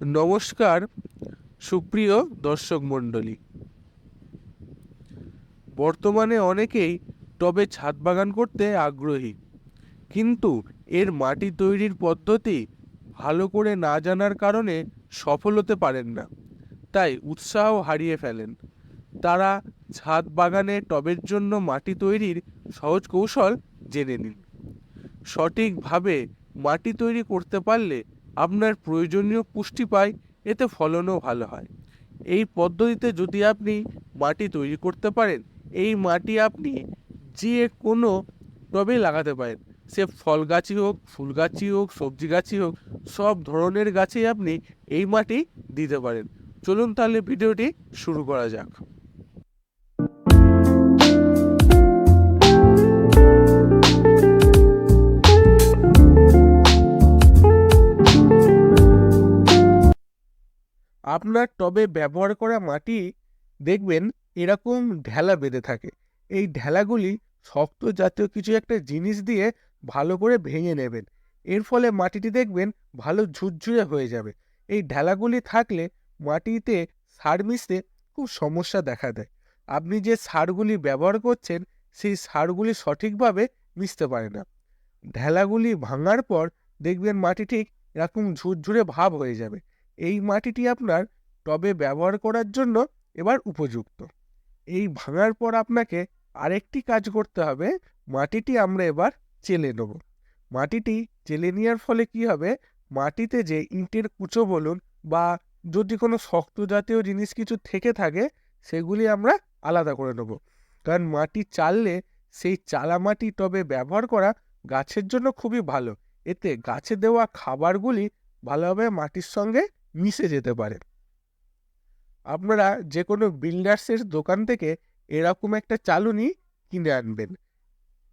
নমস্কার, সুপ্রিয় দর্শক মণ্ডলী। বর্তমানে অনেকেই টবে ছাদ বাগান করতে আগ্রহী, কিন্তু এর মাটি তৈরির পদ্ধতি ভালো করে না জানার কারণে সফল হতে পারেন না, তাই উৎসাহ হারিয়ে ফেলেন। তারা ছাদ বাগানে টবের জন্য মাটি তৈরির সহজ কৌশল জেনে নিন। সঠিকভাবে মাটি তৈরি করতে পারলে আপনার প্রয়োজনীয় পুষ্টি পায়, এতে ফলনও ভালো হয়। এই পদ্ধতিতে যদি আপনি মাটি তৈরি করতে পারেন, এই মাটি আপনি যে কোনো টবে লাগাতে পারেন। সে ফল গাছই হোক, ফুল গাছই হোক, সবজি গাছই হোক, সব ধরনের গাছেই আপনি এই মাটি দিতে পারেন। চলুন তাহলে ভিডিওটি শুরু করা যাক। আপনার টবে ব্যবহার করা মাটি দেখবেন এরকম ঢেলা বেঁধে থাকে। এই ঢেলাগুলি শক্ত জাতীয় কিছু একটা জিনিস দিয়ে ভালো করে ভেঙে নেবেন। এর ফলে মাটিটি দেখবেন ভালো ঝুরঝুরে হয়ে যাবে। এই ঢেলাগুলি থাকলে মাটিতে সার মিশতে খুব সমস্যা দেখা দেয়। আপনি যে সারগুলি ব্যবহার করছেন, সেই সারগুলি সঠিকভাবে মিশতে পারে না। ঢেলাগুলি ভাঙার পর দেখবেন মাটি ঠিক এরকম ঝুরঝুরে ভাব হয়ে যাবে। এই মাটিটি আপনার টবে ব্যবহার করার জন্য এবার উপযুক্ত। এই ভাঙার পর আপনাকে আরেকটি কাজ করতে হবে, মাটিটি আমরা এবার চেলে নেব। মাটিটি চেলে নেওয়ার ফলে কি হবে? মাটিতে যে ইটের কুচো বলুন বা যদি কোনো শক্ত জাতীয় জিনিস কিছু থেকে থাকে, সেগুলি আমরা আলাদা করে নেব। কারণ মাটি চাললে সেই চালা মাটি টবে ব্যবহার করা গাছের জন্য খুবই ভালো। এতে গাছে দেওয়া খাবারগুলি ভালোভাবে মাটির সঙ্গে মিশে যেতে পারে। আপনারা যে কোনো বিল্ডার্সের দোকান থেকে এরকম একটা চালুনি কিনে আনবেন।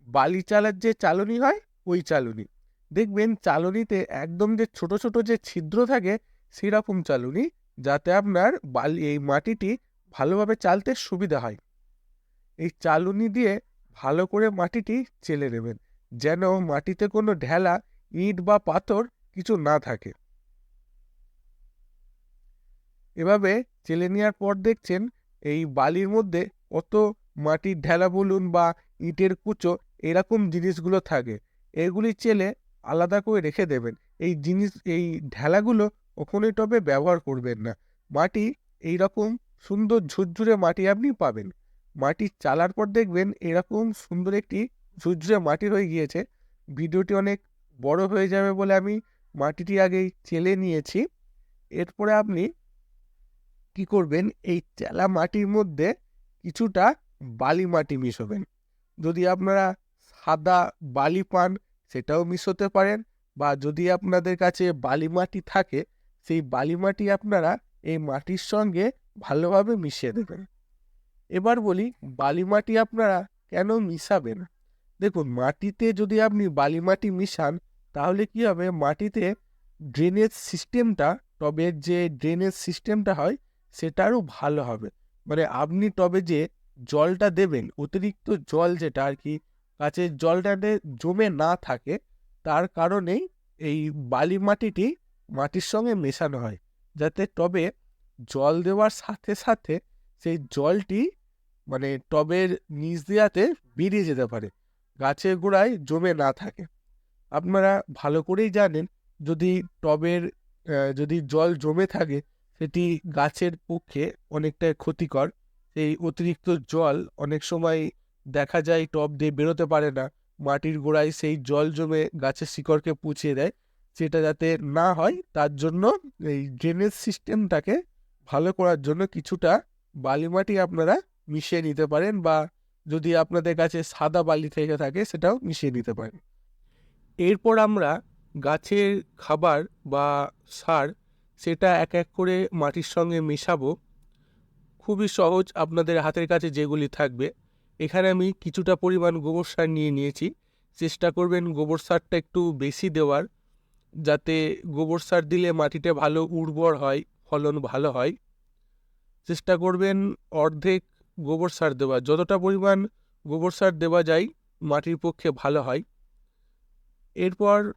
বালি চালার যে চালুনি হয়, ওই চালুনি। দেখবেন চালুনিতে একদম যে ছোট ছোট যে ছিদ্র থাকে, সেরকম চালুনি, যাতে আপনার বালি, এই মাটিটি ভালোভাবে চালতে সুবিধা হয়। এই চালুনি দিয়ে ভালো করে মাটিটি চেলে নেবেন, যেন মাটিতে কোনো ঢেলা, ইট বা পাথর কিছু না থাকে। এভাবে চেলে নেওয়ার পর দেখছেন এই বালির মধ্যে কত মাটির ঢেলা বলুন বা ইটের কুচো এরকম জিনিসগুলো থাকে। এগুলি চেলে আলাদা করে রেখে দেবেন। এই জিনিস, এই ঢেলাগুলো কখনোই টবে ব্যবহার করবেন না। মাটি এই রকম সুন্দর ঝুরঝুরে মাটি আপনি পাবেন। মাটি চালার পর দেখবেন এরকম সুন্দর একটি ঝুরঝুরে মাটি হয়ে গিয়েছে। ভিডিওটি অনেক বড় হয়ে যাবে বলে আমি মাটিটি আগেই চেলে নিয়েছি। এরপরে আপনি কি করবেন? এই চেলা মাটির মধ্যে কিছুটা বালি মাটি মিশাবেন। যদি আপনারা সাদা বালি পান, সেটাও মিশোতে পারেন বা যদি আপনাদের কাছে বালি মাটি থাকে, সেই বালি মাটি আপনারা এই মাটির সঙ্গে ভালোভাবে মিশিয়ে দেবেন। এবার বলি, বালি মাটি আপনারা কেন মিশাবেন? দেখুন, মাটিতে যদি আপনি বালি মাটি মিশান, তাহলে কি হবে? মাটিতে ড্রেনেজ সিস্টেমটা টবের যে ড্রেনেজ সিস্টেমটা হয় সেটা আরও ভালো হবে। মানে আপনি টবে যে জলটা দেবেন, অতিরিক্ত জল যেটা আর কি গাছের জলটাতে জমে না থাকে, তার কারণেই এই বালি মাটিটি মাটির সঙ্গে মেশানো হয়। যাতে টবে জল দেওয়ার সাথে সাথে সেই জলটি মানে টবের নিচ দিয়াতে বেরিয়ে যেতে পারে, গাছের গোড়ায় জমে না থাকে। আপনারা ভালো করেই জানেন, যদি টবের যদি জল জমে থাকে সেটি গাছের পক্ষে অনেকটাই ক্ষতিকর। এই অতিরিক্ত জল অনেক সময় দেখা যায় টব দিয়ে বেরোতে পারে না। মাটির গোড়ায় সেই জল জমে গাছের শিকড়কে পুছিয়ে দেয়। সেটা যাতে না হয়, তার জন্য এই ড্রেনেজ সিস্টেমটাকে ভালো করার জন্য কিছুটা বালি মাটি আপনারা মিশিয়ে নিতে পারেন বা যদি আপনাদের কাছে সাদা বালি থেকে থাকে, সেটাও মিশিয়ে নিতে পারেন। এরপর আমরা গাছের খাবার বা সার সেটা এক এক করে মাটির সঙ্গে মেশাবো। খুবই সহজ আপনাদের হাতের কাছে যেগুলি থাকবে। এখানে আমি কিছুটা পরিমাণ গোবর সার নিয়ে নিয়েছি। চেষ্টা করবেন গোবর সারটা একটু বেশি দেওয়ার, যাতে গোবর সার দিলে মাটিতে ভালো উর্বর হয়, ফলন ভালো হয়। চেষ্টা করবেন অর্ধেক গোবর সার দেওয়া যতটা পরিমাণ গোবর সার দেওয়া যায়, মাটির পক্ষে ভালো হয়। এরপর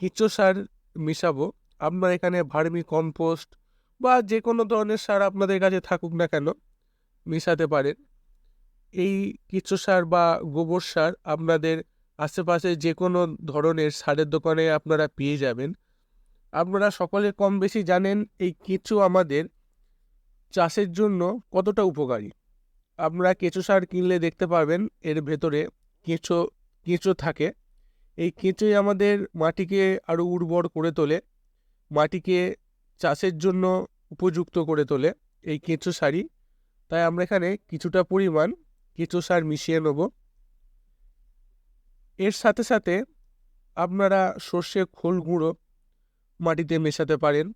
কেঁচো সার মেশাবো। আপনারা এখানে ভার্মি কম্পোস্ট বা যে কোনো ধরনের সার আপনাদের কাছে থাকুক না কেন, মেশাতে পারেন। এই কেঁচো সার বা গোবর সার আপনাদের আশেপাশে যে কোনো ধরনের সারের দোকানে আপনারা পেয়ে যাবেন। আপনারা সকলে কম বেশি জানেন এই কেঁচো আমাদের চাষের জন্য কতটা উপকারী। আপনারা কেঁচো সার কিনলে দেখতে পাবেন এর ভেতরে কেঁচো কেঁচো থাকে। এই কেঁচোই আমাদের মাটিকে আরও উর্বর করে তোলে। মাটিকে চাষের জন্য উপযুক্ত করে তোলে এই কেঁচো সারই। তাই আমরা এখানে কিছুটা পরিমাণ কেঁচো সার মিশিয়ে নেব। এর সাথে সাথে আপনারা সর্ষে খোল গুঁড়ো মাটিতে মেশাতে পারেন।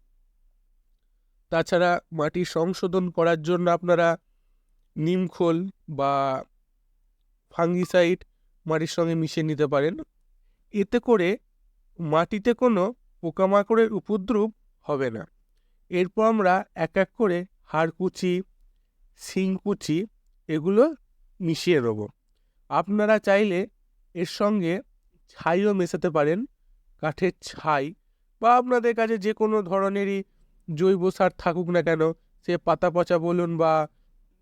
তাছাড়া মাটি সংশোধন করার জন্য আপনারা নিমখোল বা ফাঙ্গিসাইড মাটির সঙ্গে মিশিয়ে নিতে পারেন। এতে করে মাটিতে কোনো পোকামাকড়ের উপদ্রব হবে না। এরপর আমরা এক এক করে হাড়কুচি, শিংকুচি এগুলো মিশিয়ে নেব। আপনারা চাইলে এর সঙ্গে ছাইও মেশাতে পারেন, কাঠের ছাই বা আপনাদের কাছে যে কোনো ধরনেরই জৈব সার থাকুক না কেন, সে পাতা পচা বলুন বা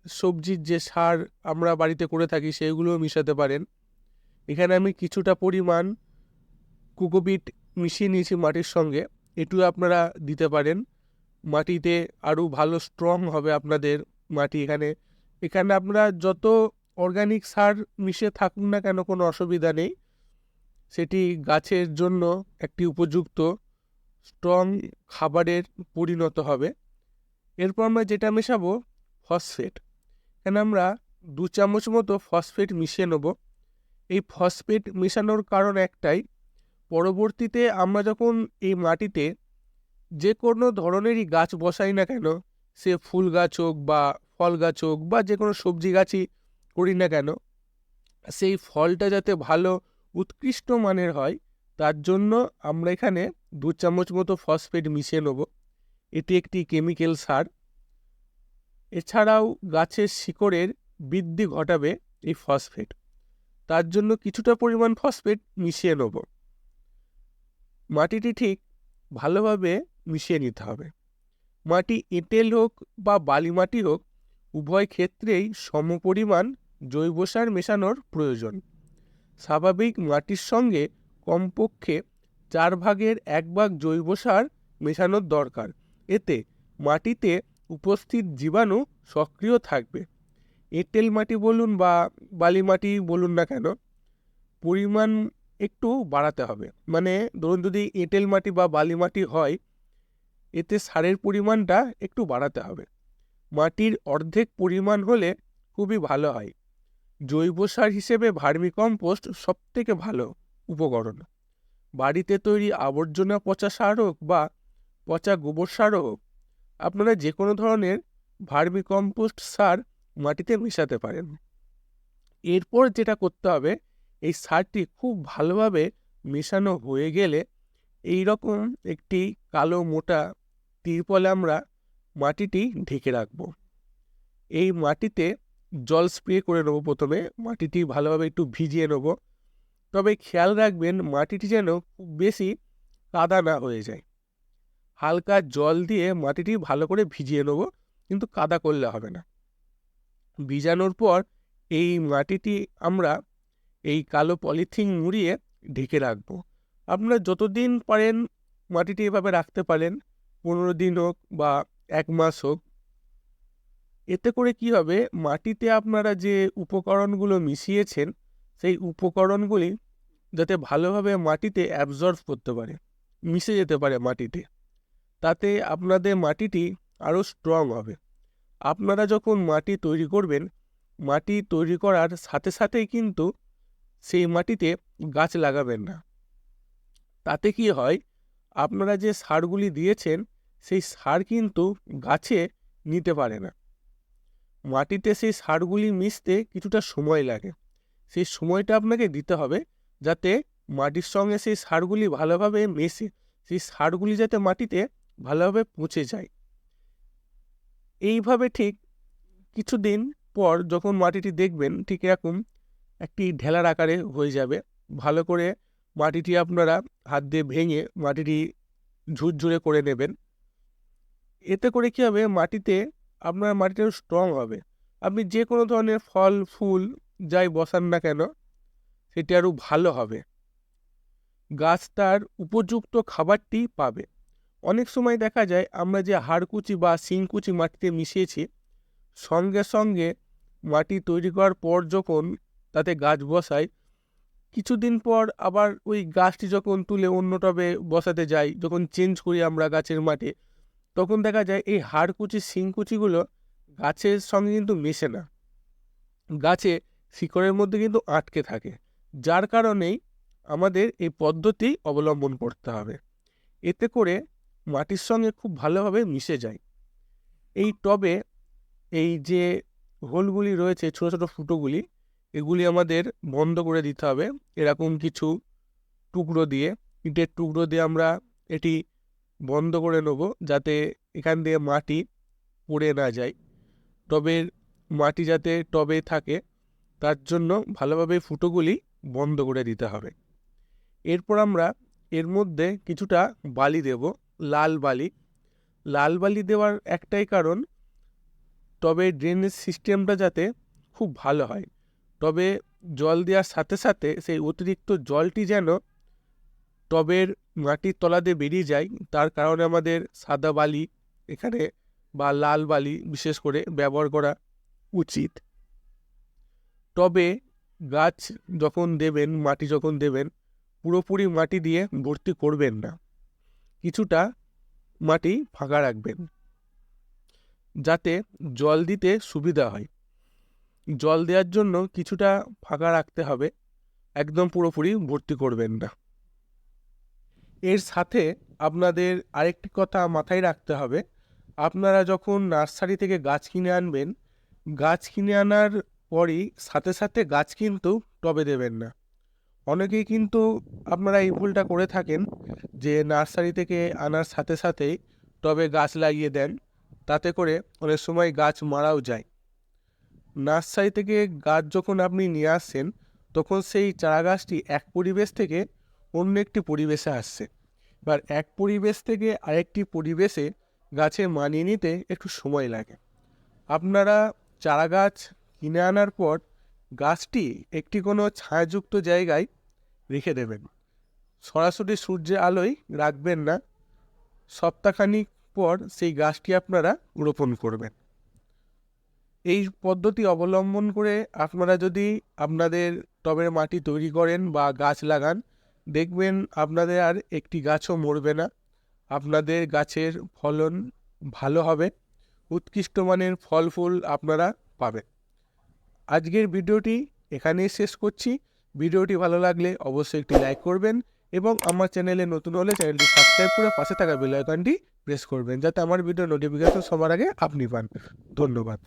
সবজির যে সার আমরা বাড়িতে করে থাকি সেগুলোও মিশাতে পারেন। এখানে আমি কিছুটা পরিমাণ কুকোপিট মিশিয়ে নিয়েছি মাটির সঙ্গে। এটু আপনারা দিতে পারেন। মাটিতে আরও ভালো স্ট্রং হবে আপনাদের মাটি এখানে। এখানে আপনারা যত অর্গানিক সার মিশে থাকুন না কেন, কোনো অসুবিধা নেই। সেটি গাছের জন্য একটি উপযুক্ত স্ট্রং খাবারের পরিণত হবে। এরপর আমরা যেটা মেশাবো ফসফেট এখানে আমরা দু চামচ মতো ফসফেট মিশিয়ে নেব। এই ফসফেট মেশানোর কারণ একটাই পরবর্তীতে আমরা যখন এই মাটিতে যে কোনো ধরনেরই গাছ বসাই না কেন, সে ফুল গাছ হোক বা ফল গাছ হোক বা যে কোনো সবজি গাছই করি না কেন, সেই ফলটা যাতে ভালো, উৎকৃষ্ট মানের হয়, তার জন্য আমরা এখানে দু চামচ মতো ফসফেট মিশিয়ে নেব। এটি একটি কেমিক্যাল সার। এছাড়াও গাছের শিকড়ের বৃদ্ধি ঘটাবে এই ফসফেট। তার জন্য কিছুটা পরিমাণ ফসফেট মিশিয়ে নেব। মাটিটি ঠিক ভালোভাবে মিশিয়ে নিতে হবে। মাটি এঁটেল হোক বা বালি মাটি হোক, উভয় ক্ষেত্রেই সমপরিমাণ জৈব সার মেশানোর প্রয়োজন। স্বাভাবিক মাটির সঙ্গে কমপক্ষে চার ভাগের এক ভাগ জৈব সার মেশানোর দরকার। এতে মাটিতে উপস্থিত জীবাণু সক্রিয় থাকবে। এঁটেল মাটি বলুন বা বালি মাটি বলুন না কেন, পরিমাণ একটু বাড়াতে হবে। মানে ধরুন যদি এঁটেল মাটি বা বালি মাটি হয়, এতে সারের পরিমাণটা একটু বাড়াতে হবে। মাটির অর্ধেক পরিমাণ হলে খুবই ভালো হয়। জৈব সার হিসেবে ভার্মি কম্পোস্ট সবথেকে ভালো উপকরণ। বাড়িতে তৈরি আবর্জনা পচা সার হোক বা পচা গোবর সারও হোক, আপনারা যে কোনো ধরনের ভার্মি কম্পোস্ট সার মাটিতে মেশাতে পারেন। এরপর যেটা করতে হবে এই সারটি খুব ভালোভাবে মেশানো হয়ে গেলে এই রকম একটি কালো মোটা তিরপলে আমরা মাটিটি ঢেকে রাখব। এই মাটিতে জল স্প্রে করে নেব প্রথমে, মাটিটি ভালোভাবে একটু ভিজিয়ে নেব। তবে খেয়াল রাখবেন মাটিটি যেন খুব বেশি কাদা না হয়ে যায়। হালকা জল দিয়ে মাটিটি ভালো করে ভিজিয়ে নেব, কিন্তু কাদা করলে হবে না। ভিজানোর পর এই মাটিটি আমরা এই কালো পলিথিন মুড়িয়ে ঢেকে রাখব। আপনারা যতদিন পারেন মাটিটি এভাবে রাখতে পারেন, পনেরো দিন হোক বা এক মাস হোক। এতে করে কি হবে, মাটিতে আপনারা যে উপকরণগুলো মিশিয়েছেন, সেই উপকরণগুলি যাতে ভালোভাবে মাটিতে অ্যাবজর্ভ করতে পারে, মিশে যেতে পারে মাটিতে। তাতে আপনাদের মাটিটি আরও স্ট্রং হবে। আপনারা যখন মাটি তৈরি করবেন, মাটি তৈরি করার সাথে সাথেই কিন্তু সেই মাটিতে গাছ লাগাবেন না। তাতে কি হয়? আপনারা যে সারগুলি দিয়েছেন, সেই সার কিন্তু গাছে নিতে পারে না। মাটিতে সেই সারগুলি মিশতে কিছুটা সময় লাগে। সেই সময়টা আপনাকে দিতে হবে যাতে মাটির সঙ্গে সেই সারগুলি ভালোভাবে মেশে, সেই সারগুলি যাতে মাটিতে ভালোভাবে পচে যায়। এইভাবে ঠিক কিছুদিন পর যখন মাটিটি দেখবেন, ঠিক এরকম একটি ঢেলার আকারে হয়ে যাবে। ভালো করে মাটিটি আপনারা হাত দিয়ে ভেঙে মাটিটি ঝুরঝুরে করে নেবেন। এতে করে কী হবে? মাটিতে আপনার মাটিটা স্ট্রং হবে। আপনি যে কোনো ধরনের ফল, ফুল যাই বসান না কেন, সেটি আরও ভালো হবে। গাছ তার উপযুক্ত খাবারটি পাবে। অনেক সময় দেখা যায়, আমরা যে হাড়কুচি বা শিংকুচি মাটিতে মিশিয়েছি, সঙ্গে সঙ্গে মাটি তৈরি করার পর যখন তাতে গাছ বসাই কিছুদিন পর আবার ওই গাছটি যখন তুলে অন্য টবে বসাতে যাই, যখন চেঞ্জ করি আমরা গাছের মাটি তখন দেখা যায় এই হাড়কুচি, শিংকুচিগুলো গাছের সঙ্গে কিন্তু মেশে না। গাছে শিকড়ের মধ্যে কিন্তু আটকে থাকে। যার কারণেই আমাদের এই পদ্ধতি অবলম্বন করতে হবে। এতে করে মাটির সঙ্গে খুব ভালোভাবে মিশে যায়। এই টবে এই যে হোলগুলি রয়েছে, ছোটো ছোটো ফুটোগুলি এগুলি আমাদের বন্ধ করে দিতে হবে। এরকম কিছু টুকরো দিয়ে, ইটের টুকরো দিয়ে আমরা এটি বন্ধ করে নেব যাতে এখান দিয়ে মাটি পড়ে না যায়। টবের মাটি যাতে টবে থাকে, তার জন্য ভালোভাবে ফুটোগুলি বন্ধ করে দিতে হবে। এরপর আমরা এর মধ্যে কিছুটা বালি দেব, লাল বালি। লাল বালি দেওয়ার একটাই কারণ তবে ড্রেনেজ সিস্টেমটা যাতে খুব ভালো হয়। তবে জল দেওয়ার সাথে সাথে সেই অতিরিক্ত জলটি যেন টবের মাটির তলা দিয়ে বেরিয়ে যায়, তার কারণে আমাদের সাদা বালি এখানে বা লাল বালি বিশেষ করে ব্যবহার করা উচিত। টবে গাছ যখন দেবেন, মাটি যখন দেবেন, পুরোপুরি মাটি দিয়ে ভর্তি করবেন না। কিছুটা মাটি ফাঁকা রাখবেন, যাতে জল দিতে সুবিধা হয়। জল দেওয়ার জন্য কিছুটা ফাঁকা রাখতে হবে। একদম পুরোপুরি ভর্তি করবেন না। এর সাথে আপনাদের আরেকটি কথা মাথায় রাখতে হবে। আপনারা যখন নার্সারি থেকে গাছ কিনে আনবেন, গাছ কিনে আনার পরই সাথে সাথে গাছ কিন্তু টবে দেবেন না। অনেকেই কিন্তু আপনারা এই ভুলটা করে থাকেন যে নার্সারি থেকে আনার সাথে সাথেই টবে গাছ লাগিয়ে দেন। তাতে করে অনেক সময় গাছ মারাও যায়। নার্সারি থেকে গাছ যখন আপনি নিয়ে আসছেন, তখন সেই চারা গাছটি এক পরিবেশ থেকে অন্য একটি পরিবেশে আসছে। এবার এক পরিবেশ থেকে আরেকটি পরিবেশে গাছে মানিয়ে নিতে একটু সময় লাগে। আপনারা চারা গাছ কিনে আনার পর গাছটি একটি কোনো ছায়াযুক্ত জায়গায় রেখে দেবেন। সরাসরি সূর্যের আলোয় রাখবেন না। সপ্তাহখানিক পর সেই গাছটি আপনারা রোপণ করবেন। এই পদ্ধতি অবলম্বন করে আপনারা যদি আপনাদের টবের মাটি তৈরি করেন বা গাছ লাগান, দেখবেন আপনাদের আর একটি গাছও মরবে না। আপনাদের গাছের ফলন ভালো হবে, উৎকৃষ্ট মানের ফল ফুল আপনারা পাবেন। আজকের ভিডিওটি এখানেই শেষ করছি। ভিডিওটি ভালো লাগলে অবশ্যই একটি লাইক করবেন এবং আমার চ্যানেলে নতুন হলে চ্যানেলটি সাবস্ক্রাইব করে পাশে থাকা বেল আইকনটি প্রেস করবেন, যাতে আমার ভিডিও নোটিফিকেশন সবার আগে আপনি পান। ধন্যবাদ।